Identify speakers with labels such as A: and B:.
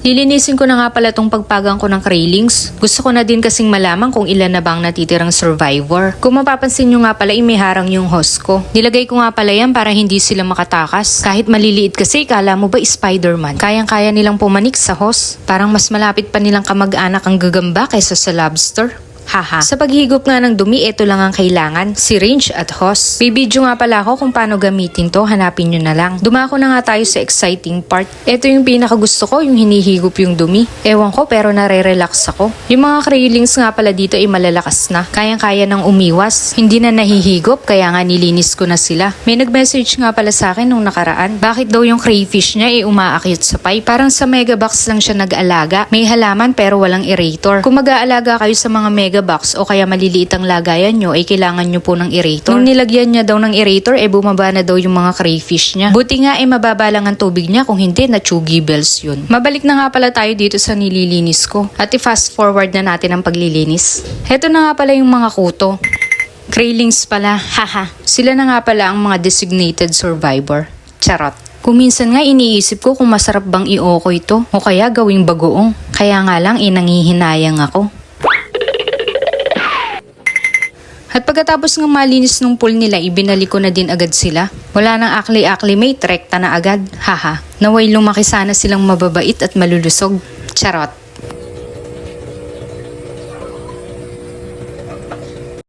A: Lilinisin ko na nga pala tong pagpagang ko ng railings. Gusto ko na din kasing malaman kung ilan na bang natitirang survivor. Kung mapapansin nyo nga pala, imiharang yung host ko. Nilagay ko nga pala yan para hindi sila makatakas. Kahit maliliit kasi, kala mo ba Spider-Man? Kayang-kaya nilang pumanik sa host. Parang mas malapit pa nilang kamag-anak ang gagamba kaysa sa lobster. Haha. Sa paghigop nga ng dumi, ito lang ang kailangan. Syringe at hose. Bibidyo nga pala ako kung paano gamitin to. Hanapin nyo na lang. Dumako na nga tayo sa exciting part. Ito yung pinaka gusto ko, yung hinihigop yung dumi. Ewan ko pero nare-relax ako. Yung mga krailings nga pala dito ay malalakas na. Kayang-kaya nang umiwas. Hindi na nahihigop kaya nga nilinis ko na sila. May nag-message nga pala sa akin nung nakaraan. Bakit daw yung crayfish niya ay umaakyat sa pipe? Parang sa megabox lang siya nag-alaga. May halaman pero walang aerator. Kung mag-aalaga kayo sa mga megabox o kaya maliliit ang lagayan nyo, ay kailangan nyo po ng aerator. Nung nilagyan niya daw ng aerator, eh bumaba na daw yung mga crayfish niya. Buti nga eh mababa lang ang tubig niya kung hindi na chugi bells yun. Mabalik na nga pala tayo dito sa nililinis ko. At i-fast forward na natin ang paglilinis. Heto na nga pala yung mga kuto. Krailings pala, haha. Sila na nga pala ang mga designated survivor. Charot. Kung minsan nga iniisip ko kung masarap bang i-oko ito o kaya gawing bagoong. Kaya nga lang inangihinayang ako. At pagkatapos ng malinis ng pool nila, ibinalik ko na din agad sila. Wala nang akli-akli mate, rekta na agad. Haha, naway lumaki sana silang mababait at malulusog. Charot.